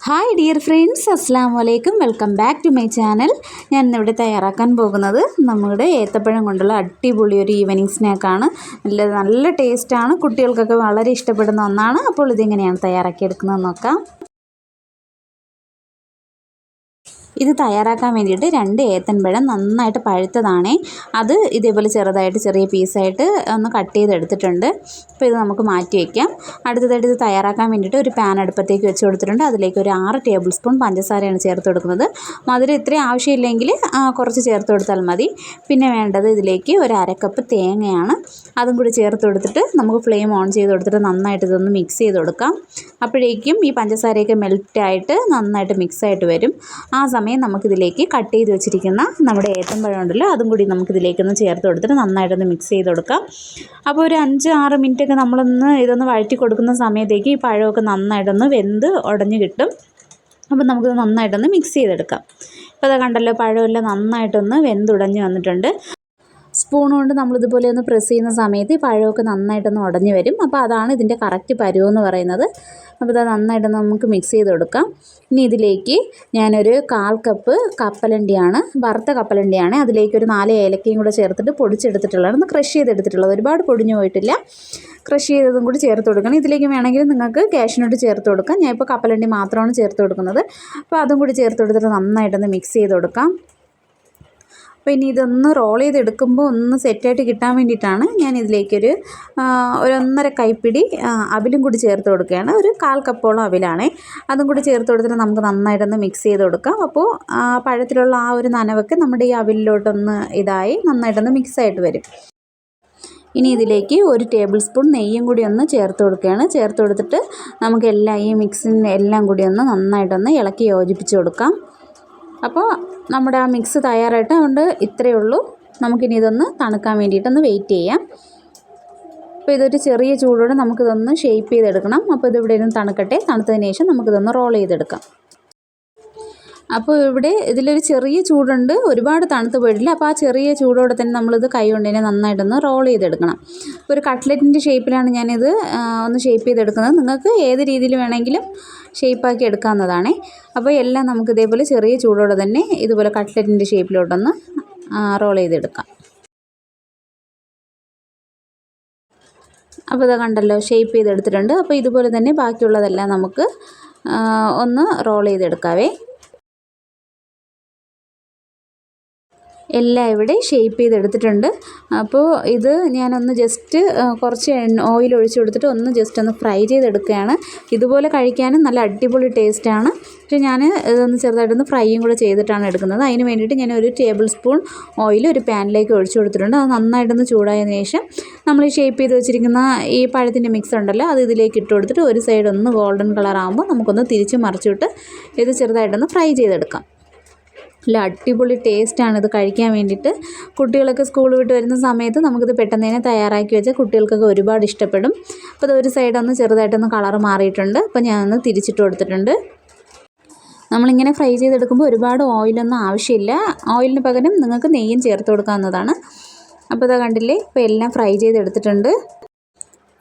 Hi dear friends അസ്സാം വലൈക്കും welcome back to my channel ഞാൻ ഇന്നിവിടെ തയ്യാറാക്കാൻ പോകുന്നത് നമ്മുടെ ഏത്തപ്പഴം കൊണ്ടുള്ള അടിപൊളി ഒരു ഈവനിങ് സ്നാക്കാണ് നല്ല നല്ല ടേസ്റ്റാണ് കുട്ടികൾക്കൊക്കെ വളരെ ഇഷ്ടപ്പെടുന്ന ഒന്നാണ്. അപ്പോൾ ഇതെങ്ങനെയാണ് തയ്യാറാക്കിയെടുക്കുന്നത് നോക്കാം. ഇത് തയ്യാറാക്കാൻ വേണ്ടിയിട്ട് രണ്ട് ഏത്തൻപഴം നന്നായിട്ട് പഴുത്തതാണേ. അത് ഇതേപോലെ ചെറുതായിട്ട് ചെറിയ പീസായിട്ട് ഒന്ന് കട്ട് ചെയ്തെടുത്തിട്ടുണ്ട്. അപ്പോൾ ഇത് നമുക്ക് മാറ്റി വയ്ക്കാം അടുത്തതായിട്ട് ഇത് തയ്യാറാക്കാൻ വേണ്ടിയിട്ട് ഒരു പാൻ അടുപ്പത്തേക്ക് വെച്ച് കൊടുത്തിട്ടുണ്ട്. അതിലേക്ക് ഒരു ആറ് ടേബിൾ സ്പൂൺ പഞ്ചസാരയാണ് ചേർത്ത് കൊടുക്കുന്നത്. മധുരം ഇത്രയും ആവശ്യമില്ലെങ്കിൽ കുറച്ച് ചേർത്ത് കൊടുത്താൽ മതി. പിന്നെ വേണ്ടത് ഇതിലേക്ക് ഒരു അരക്കപ്പ് തേങ്ങയാണ്. അതും കൂടി ചേർത്ത് കൊടുത്തിട്ട് നമുക്ക് ഫ്ലെയിം ഓൺ ചെയ്ത് കൊടുത്തിട്ട് നന്നായിട്ട് ഇതൊന്ന് മിക്സ് ചെയ്ത് കൊടുക്കാം. അപ്പോഴേക്കും ഈ പഞ്ചസാരയൊക്കെ മെൽറ്റായിട്ട് നന്നായിട്ട് മിക്സായിട്ട് വരും. ആ സമയം സമയം നമുക്കിതിലേക്ക് കട്ട് ചെയ്ത് വെച്ചിരിക്കുന്ന നമ്മുടെ ഏത്തമ്പഴം ഉണ്ടല്ലോ അതും കൂടി നമുക്കിതിലേക്കൊന്ന് ചേർത്ത് കൊടുത്തിട്ട് നന്നായിട്ടൊന്ന് മിക്സ് ചെയ്ത് കൊടുക്കാം. അപ്പോൾ ഒരു അഞ്ച് ആറ് മിനിറ്റൊക്കെ നമ്മളൊന്ന് ഇതൊന്ന് വഴറ്റി കൊടുക്കുന്ന സമയത്തേക്ക് ഈ പഴമൊക്കെ നന്നായിട്ടൊന്ന് വെന്ത് ഉടഞ്ഞ് കിട്ടും. അപ്പോൾ നമുക്കിത് നന്നായിട്ടൊന്ന് മിക്സ് ചെയ്തെടുക്കാം. ഇപ്പോൾ അത് കണ്ടല്ലോ പഴമെല്ലാം നന്നായിട്ടൊന്ന് വെന്തുടഞ്ഞ് വന്നിട്ടുണ്ട്. സ്പൂൺ കൊണ്ട് നമ്മളിതുപോലെ ഒന്ന് പ്രസ് ചെയ്യുന്ന സമയത്ത് ഈ പഴമൊക്കെ നന്നായിട്ടൊന്ന് ഉടഞ്ഞു വരും. അപ്പോൾ അതാണ് ഇതിന്റെ കറക്റ്റ് പരുവെന്ന് പറയുന്നത്. അപ്പോൾ ഇത് നന്നായിട്ട് നമുക്ക് മിക്സ് ചെയ്ത് കൊടുക്കാം. ഇനി ഇതിലേക്ക് ഞാനൊരു കാൽ കപ്പ് കപ്പലണ്ടിയാണ് വറുത്ത കപ്പലണ്ടിയാണ്. അതിലേക്ക് ഒരു നാല് ഏലക്കയും കൂടെ ചേർത്തിട്ട് പൊടിച്ചെടുത്തിട്ടുള്ളതാണ്. ഒന്ന് ക്രഷ് ചെയ്തെടുത്തിട്ടുള്ളത്. ഒരുപാട് പൊടിഞ്ഞു പോയിട്ടില്ല. ക്രഷ് ചെയ്തതും കൂടി ചേർത്ത് കൊടുക്കണം. ഇതിലേക്ക് വേണമെങ്കിൽ നിങ്ങൾക്ക് ക്യാഷിനോട്ട് ചേർത്ത് കൊടുക്കാം. ഞാൻ ഇപ്പോൾ കപ്പലണ്ടി മാത്രമാണ് ചേർത്ത് കൊടുക്കുന്നത്. അപ്പോൾ അതും കൂടി ചേർത്ത് കൊടുത്തിട്ട് നന്നായിട്ടൊന്ന് മിക്സ് ചെയ്ത് കൊടുക്കാം. അപ്പോൾ ഇനി ഇതൊന്ന് റോൾ ചെയ്തെടുക്കുമ്പോൾ ഒന്ന് സെറ്റായിട്ട് കിട്ടാൻ വേണ്ടിയിട്ടാണ് ഞാൻ ഇതിലേക്കൊരു ഒരു ഒന്നര കൈപ്പിടി അവിലും കൂടി ചേർത്ത് കൊടുക്കുകയാണ്. ഒരു കാൽ കപ്പോളം അവിലാണ്. അതും കൂടി ചേർത്ത് കൊടുത്തിട്ട് നമുക്ക് നന്നായിട്ടൊന്ന് മിക്സ് ചെയ്ത് കൊടുക്കാം. അപ്പോൾ പഴത്തിലുള്ള ആ ഒരു നനവൊക്കെ നമ്മുടെ ഈ അവിലിലോട്ടൊന്ന് ഇതായി നന്നായിട്ടൊന്ന് മിക്സായിട്ട് വരും. ഇനി ഇതിലേക്ക് ഒരു ടേബിൾ സ്പൂൺ നെയ്യും കൂടി ഒന്ന് ചേർത്ത് കൊടുക്കുകയാണ്. ചേർത്ത് കൊടുത്തിട്ട് നമുക്ക് എല്ലാം ഈ മിക്സിന്റെ എല്ലാം കൂടി ഒന്ന് നന്നായിട്ടൊന്ന് ഇളക്കി യോജിപ്പിച്ച് കൊടുക്കാം. അപ്പോൾ നമ്മുടെ ആ മിക്സ് തയ്യാറായിട്ട് അതുകൊണ്ട് ഇത്രയേ ഉള്ളൂ. നമുക്കിനി ഇതൊന്ന് തണുക്കാൻ വേണ്ടിയിട്ടൊന്ന് വെയിറ്റ് ചെയ്യാം. അപ്പോൾ ഇതൊരു ചെറിയ ചൂടോടെ നമുക്കിതൊന്ന് ഷേപ്പ് ചെയ്തെടുക്കണം. അപ്പോൾ ഇതിവിടെ ഇരുന്ന് തണുക്കട്ടെ. തണുത്തതിന് ശേഷം നമുക്കിതൊന്ന് റോൾ ചെയ്തെടുക്കാം. അപ്പോൾ ഇവിടെ ഇതിലൊരു ചെറിയ ചൂടുണ്ട്. ഒരുപാട് തണുത്ത് പോയിട്ടില്ല. അപ്പോൾ ആ ചെറിയ ചൂടോടെ തന്നെ നമ്മളിത് കൈ കൊണ്ട് തന്നെ നന്നായിട്ടൊന്ന് റോൾ ചെയ്തെടുക്കണം. ഇപ്പോൾ ഒരു കട്ട്ലറ്റിന്റെ ഷേപ്പിലാണ് ഞാനിത് ഒന്ന് ഷേപ്പ് ചെയ്തെടുക്കുന്നത്. നിങ്ങൾക്ക് ഏത് രീതിയിൽ വേണമെങ്കിലും ഷേപ്പാക്കി എടുക്കാവുന്നതാണ്. അപ്പോൾ എല്ലാം നമുക്ക് ഇതേപോലെ ചെറിയ ചൂടോടെ തന്നെ ഇതുപോലെ കട്ട്ലറ്റിന്റെ ഷേപ്പിലോട്ടൊന്ന് റോൾ ചെയ്തെടുക്കാം. അപ്പോൾ ഇത് കണ്ടല്ലോ ഷേപ്പ് ചെയ്തെടുത്തിട്ടുണ്ട്. അപ്പോൾ ഇതുപോലെ തന്നെ ബാക്കിയുള്ളതെല്ലാം നമുക്ക് ഒന്ന് റോൾ ചെയ്തെടുക്കാവേ. എല്ലാം ഇവിടെ ഷേപ്പ് ചെയ്തെടുത്തിട്ടുണ്ട്. അപ്പോൾ ഇത് ഞാനൊന്ന് ജസ്റ്റ് കുറച്ച് ഓയിൽ ഒഴിച്ച് കൊടുത്തിട്ട് ഒന്ന് ജസ്റ്റ് ഒന്ന് ഫ്രൈ ചെയ്തെടുക്കുകയാണ്. ഇതുപോലെ കഴിക്കാനും നല്ല അടിപൊളി ടേസ്റ്റാണ് പക്ഷേ ഞാൻ ഇതൊന്ന് ചെറുതായിട്ടൊന്ന് ഫ്രൈയും കൂടെ ചെയ്തിട്ടാണ് എടുക്കുന്നത്. അതിന് വേണ്ടിയിട്ട് ഞാൻ ഒരു ടേബിൾ സ്പൂൺ ഓയിൽ ഒരു പാനിലേക്ക് ഒഴിച്ചു കൊടുത്തിട്ടുണ്ട്. അത് നന്നായിട്ടൊന്ന് ചൂടായതിനു ശേഷം നമ്മൾ ഈ ഷേപ്പ് ചെയ്ത് വെച്ചിരിക്കുന്ന ഈ പഴത്തിന്റെ മിക്സ് ഉണ്ടല്ലോ അത് ഇതിലേക്ക് ഇട്ട് കൊടുത്തിട്ട് ഒരു സൈഡ് ഒന്ന് ഗോൾഡൻ കളർ ആകുമ്പോൾ നമുക്കൊന്ന് തിരിച്ച് മറിച്ചിട്ട് ഇത് ചെറുതായിട്ടൊന്ന് ഫ്രൈ ചെയ്തെടുക്കാം. നല്ല അടിപൊളി ടേസ്റ്റാണ് ഇത് കഴിക്കാൻ വേണ്ടിയിട്ട്. കുട്ടികളൊക്കെ സ്കൂൾ വിട്ട് വരുന്ന സമയത്ത് നമുക്കിത് പെട്ടെന്ന് തന്നെ തയ്യാറാക്കി വെച്ചാൽ കുട്ടികൾക്കൊക്കെ ഒരുപാട് ഇഷ്ടപ്പെടും. അപ്പോൾ അതൊരു സൈഡൊന്ന് ചെറുതായിട്ടൊന്ന് കളർ മാറിയിട്ടുണ്ട്. അപ്പോൾ ഞാനൊന്ന് തിരിച്ചിട്ട് കൊടുത്തിട്ടുണ്ട്. നമ്മളിങ്ങനെ ഫ്രൈ ചെയ്തെടുക്കുമ്പോൾ ഒരുപാട് ഓയിലൊന്നും ആവശ്യമില്ല. ഓയിലിന് പകരം നിങ്ങൾക്ക് നെയ്യും ചേർത്ത് കൊടുക്കാവുന്നതാണ്. അപ്പോൾ ഇതാ കണ്ടില്ലേ? ഇപ്പോൾ എല്ലാം ഫ്രൈ ചെയ്തെടുത്തിട്ടുണ്ട്.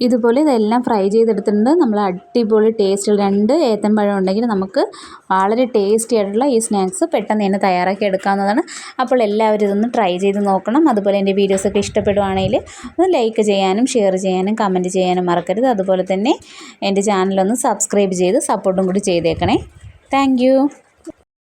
ഇതുപോലെ ഇതെല്ലാം ഫ്രൈ ചെയ്തെടുത്തിട്ടുണ്ട്. നമ്മൾ അടിപൊളി ടേസ്റ്റ് രണ്ട് ഏത്തൻപഴം ഉണ്ടെങ്കിൽ നമുക്ക് വളരെ ടേസ്റ്റി ആയിട്ടുള്ള ഈ സ്നാക്സ് പെട്ടെന്ന് തന്നെ തയ്യാറാക്കി എടുക്കാവുന്നതാണ്. അപ്പോൾ എല്ലാവരും ഇതൊന്ന് ട്രൈ ചെയ്ത് നോക്കണം. അതുപോലെ എന്റെ വീഡിയോസൊക്കെ ഇഷ്ടപ്പെടുവാണെങ്കിൽ ഒന്ന് ലൈക്ക് ചെയ്യാനും ഷെയർ ചെയ്യാനും കമന്റ് ചെയ്യാനും മറക്കരുത്. അതുപോലെ തന്നെ എന്റെ ചാനലൊന്ന് സബ്സ്ക്രൈബ് ചെയ്ത് സപ്പോർട്ടും കൂടി ചെയ്തേക്കണേ. താങ്ക്